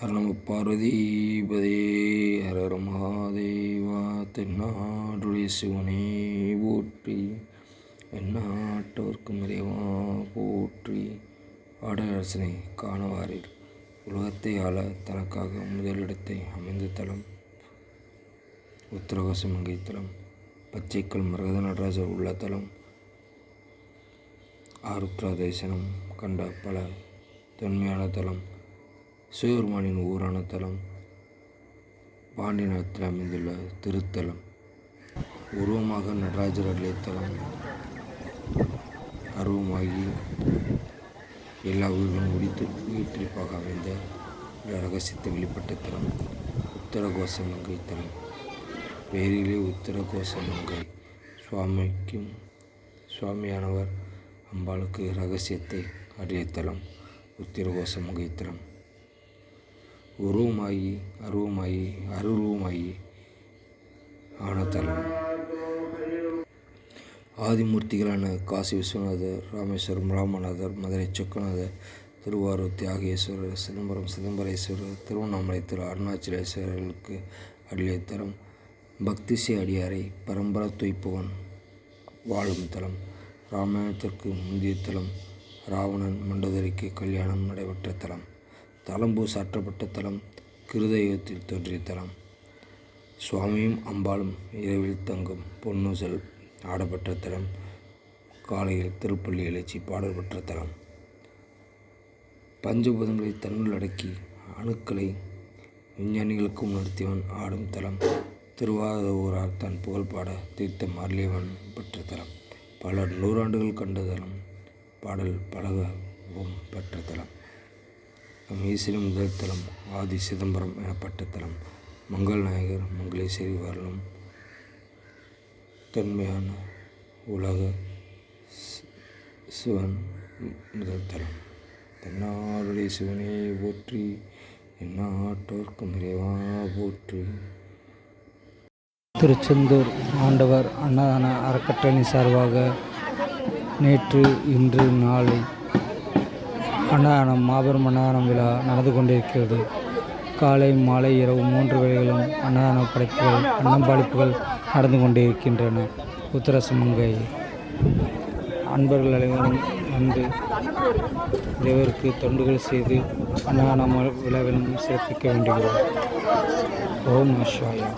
ஹர நம பார்வதிபதே ஹர மகாதேவா தென்னாடுடைய சிவனே போற்றி எந்நாட்டவர்க்கும் இறைவா போற்றி ஆடரசனை காணவாரில் உலகத்தை ஆள தனக்காக முதலிடத்தை அமைந்த தலம் உத்தரகாசமங்கை தலம் பச்சைக்கல் மரகத நடராஜர் உள்ள தலம் ஆருத்ரா தரிசனம் கண்ட பல தொன்மையான தலம் சிவபெருமானின் ஊரான தலம் பாண்டியநாத்தில் அமைந்துள்ள திருத்தலம் உருவமாக நடராஜர் அருளிய அருவமாகி எல்லா உயிர்களும் உடித்து உயிர்த்திருப்பாக அமைந்த ரகசியத்தை வெளிப்பட்ட தலம் உத்தரகோசமங்கை தலம். பெயரிலே உத்தரகோசமங்கை சுவாமிக்கும் சுவாமியானவர் அம்பாளுக்கு ரகசியத்தை அறியத்தலம் உத்திரகோசமங்கை தலம். உருவமாயி அருவமாகி அருவமாயி ஆன தலம் ஆதிமூர்த்திகளான காசி விஸ்வநாதர் ராமேஸ்வரம் ராமநாதர் மதுரை சொக்கநாதர் திருவாரூர் தியாகேஸ்வரர் சிதம்பரம் சிதம்பரேஸ்வரர் திருவண்ணாமலை திரு அருணாச்சலேஸ்வரர்களுக்கு அருளிய தலம் பக்திசை அடியாரை பரம்பரை துய்ப்பவன் வாழும் தலம். ராமாயணத்திற்கு முந்தைய தலம் ராவணன் மண்டோதரிக்கு கல்யாணம் நடைபெற்ற தலம். தலம்பூ சாற்றப்பட்ட தலம் கிருதயுகத்தில் தோன்றிய தலம். சுவாமியும் அம்பாளும் இரவில் தங்கும் பொன்னூசல் ஆடப்பட்ட தலம் காலையில் திருப்பள்ளி எழுச்சி பாடல் பெற்ற தலம். பஞ்சபூதங்களை தன்னுள் அடக்கி அணுக்களை விஞ்ஞானிகளுக்கும் உணர்த்தியவன் ஆடும் தலம். திருவாரூரார் தன் புகழ் பாட தீர்த்தம் அருளியவன் பெற்ற தலம். பலர் நூறாண்டுகள் கண்ட தலம். பாடல் பழகவும் பெற்ற தலம். நம் முதல் தளம் ஆதி சிதம்பரம் எனப்பட்ட தலம் மங்கள் நாயகர் மங்களேஸ்வரி வரலும் தொன்மையான உலக சிவன் முதல் தலம். தென்னாடுடைய சிவனே போற்றி என்னாட்டோர்க்கும் இறைவா போற்றி. திருச்செந்தூர் ஆண்டவர் அன்னதான அறக்கட்டளை சார்பாக நேற்று இன்று நாளை அன்னதானம் மாபெரும் அன்னதானம் விழா நடந்து கொண்டிருக்கிறது. காலை மாலை இரவு மூன்று வேளைகளும் அன்னதான படைப்புகள் அன்னம்பாளிப்புகள் நடந்து கொண்டிருக்கின்றன. உத்தரசமங்கை அன்பர்கள் அனைவரும் வந்து இறைவருக்கு தொண்டுகள் செய்து அன்னதான விழாவிலும் சிறப்பிக்க வேண்டுகிறோம். ஓம் அஸ்வாயா